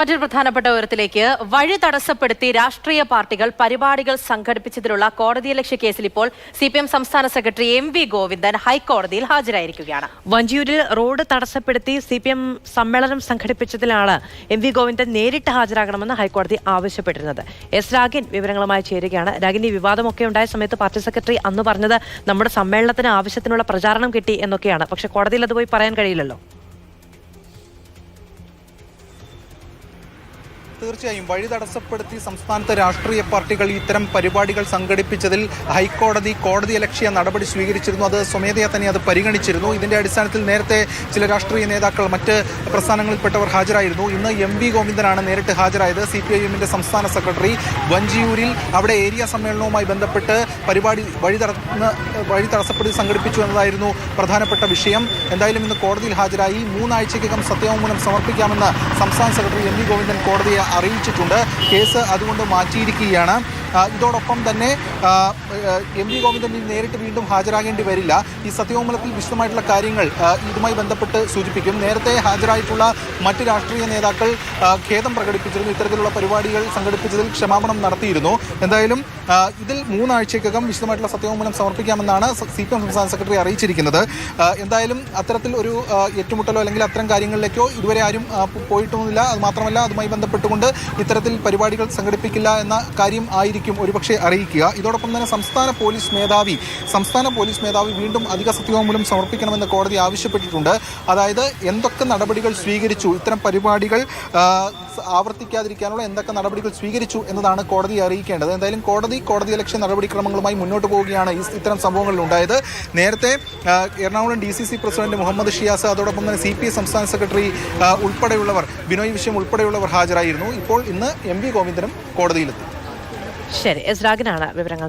മറ്റൊരു പ്രധാനപ്പെട്ട വിവരത്തിലേക്ക് വഴി തടസ്സപ്പെടുത്തി രാഷ്ട്രീയ പാർട്ടികൾ പരിപാടികൾ സംഘടിപ്പിച്ചതിലുള്ള കോടതിയലക്ഷ്യ കേസിൽ ഇപ്പോൾ സി പി എം സംസ്ഥാന സെക്രട്ടറി എം വി ഗോവിന്ദൻ ഹൈക്കോടതിയിൽ ഹാജരായിരിക്കുകയാണ്. വഞ്ചിയൂരിൽ റോഡ് തടസ്സപ്പെടുത്തി സി പി എം സമ്മേളനം സംഘടിപ്പിച്ചതിലാണ് എം വി ഗോവിന്ദൻ നേരിട്ട് ഹാജരാകണമെന്ന് ഹൈക്കോടതി ആവശ്യപ്പെട്ടിരുന്നത്. എസ് രാഗിൻ വിവരങ്ങളുമായി ചേരുകയാണ്. രാഗിൻ ഈ വിവാദമൊക്കെ ഉണ്ടായ സമയത്ത് പാർട്ടി സെക്രട്ടറി അന്ന് പറഞ്ഞത് നമ്മുടെ സമ്മേളനത്തിന് ആവശ്യത്തിനുള്ള പ്രചാരണം കിട്ടി എന്നൊക്കെയാണ്. പക്ഷെ കോടതിയിൽ അത് പോയി പറയാൻ കഴിയില്ലല്ലോ. തീർച്ചയായും വഴി തടസ്സപ്പെടുത്തി സംസ്ഥാനത്തെ രാഷ്ട്രീയ പാർട്ടികൾ ഇത്തരം പരിപാടികൾ സംഘടിപ്പിച്ചതിൽ ഹൈക്കോടതി കോടതി ലക്ഷ്യ നടപടി സ്വീകരിച്ചിരുന്നു. അത് സ്വമേധയാ തന്നെ അത് പരിഗണിച്ചിരുന്നു. ഇതിന്റെ അടിസ്ഥാനത്തിൽ നേരത്തെ ചില രാഷ്ട്രീയ നേതാക്കൾ മറ്റ് പ്രസ്ഥാനങ്ങളിൽപ്പെട്ടവർ ഹാജരായിരുന്നു. ഇന്ന് എം വി ഗോവിന്ദനാണ് നേരിട്ട് ഹാജരായത്. സി പി ഐ എമ്മിന്റെ സംസ്ഥാന സെക്രട്ടറി വഞ്ചിയൂരിൽ അവിടെ ഏരിയ സമ്മേളനവുമായി ബന്ധപ്പെട്ട് പരിപാടി വഴി തടന്ന് വഴി തടസ്സപ്പെടുത്തി സംഘടിപ്പിച്ചു എന്നതായിരുന്നു പ്രധാനപ്പെട്ട വിഷയം. എന്തായാലും ഇന്ന് കോടതിയിൽ ഹാജരായി. മൂന്നാഴ്ചയ്ക്കകം സത്യവാങ്മൂലം സമർപ്പിക്കാമെന്ന് സംസ്ഥാന സെക്രട്ടറി എം വി ഗോവിന്ദൻ കോടതിയെ അറിയിച്ചിട്ടുണ്ട്. കേസ് അതുകൊണ്ട് മാറ്റിയിരിക്കുകയാണ്. ഇതോടൊപ്പം തന്നെ എം വി ഗോവിന്ദൻ ഇനി നേരിട്ട് വീണ്ടും ഹാജരാകേണ്ടി വരില്ല. ഈ സത്യവാങ്മൂലത്തിൽ വിശദമായിട്ടുള്ള കാര്യങ്ങൾ ഇതുമായി ബന്ധപ്പെട്ട് സൂചിപ്പിക്കും. നേരത്തെ ഹാജരായിട്ടുള്ള മറ്റ് രാഷ്ട്രീയ നേതാക്കൾ ഖേദം പ്രകടിപ്പിച്ചിരുന്നു. ഇത്തരത്തിലുള്ള പരിപാടികൾ സംഘടിപ്പിച്ചതിൽ ക്ഷമാപണം നടത്തിയിരുന്നു. എന്തായാലും ഇതിൽ മൂന്നാഴ്ചയ്ക്കകം വിശദമായിട്ടുള്ള സത്യവാങ്മൂലം സമർപ്പിക്കാമെന്നാണ് സി പി എം സംസ്ഥാന സെക്രട്ടറി അറിയിച്ചിരിക്കുന്നത്. എന്തായാലും അത്തരത്തിൽ ഒരു ഏറ്റുമുട്ടലോ അല്ലെങ്കിൽ അത്തരം കാര്യങ്ങളിലേക്കോ ഇതുവരെ ആരും പോയിട്ടൊന്നുമില്ല അത് മാത്രമല്ല അതുമായി ബന്ധപ്പെട്ടുകൊണ്ട് ഇത്തരത്തിൽ പരിപാടികൾ സംഘടിപ്പിക്കില്ല എന്ന കാര്യം ആയിരിക്കും. ഒരുപക്ഷെ അറിയിക്കുക. ഇതോടൊപ്പം തന്നെ സംസ്ഥാന പോലീസ് മേധാവി സംസ്ഥാന പോലീസ് മേധാവി വീണ്ടും അധിക സത്യവാങ്മൂലം സമർപ്പിക്കണമെന്ന് കോടതി ആവശ്യപ്പെട്ടിട്ടുണ്ട്. അതായത് എന്തൊക്കെ നടപടികൾ സ്വീകരിച്ചു ഇത്തരം പരിപാടികൾ ആവർത്തിക്കാതിരിക്കാനുള്ള എന്തൊക്കെ നടപടികൾ സ്വീകരിച്ചു എന്നതാണ് കോടതി അറിയിക്കേണ്ടത്. എന്തായാലും കോടതി കോടതി ലക്ഷ്യ നടപടിക്രമങ്ങളുമായി മുന്നോട്ട് പോവുകയാണ് ഈ ഇത്തരം സംഭവങ്ങളിൽ ഉണ്ടായത് നേരത്തെ Ernakulam D C C president Muhammad Shiyas അതോടൊപ്പം തന്നെ സി പി ഐ സംസ്ഥാന സെക്രട്ടറി ഉൾപ്പെടെയുള്ളവർ ബിനോയ് വിഷയം ഉൾപ്പെടെയുള്ളവർ ഹാജരായിരുന്നു. ഇപ്പോൾ ഇന്ന് എം വി ഗോവിന്ദനും കോടതിയിലെത്തി. ശരി എസ് രാഗിനാണ് വിവരങ്ങൾ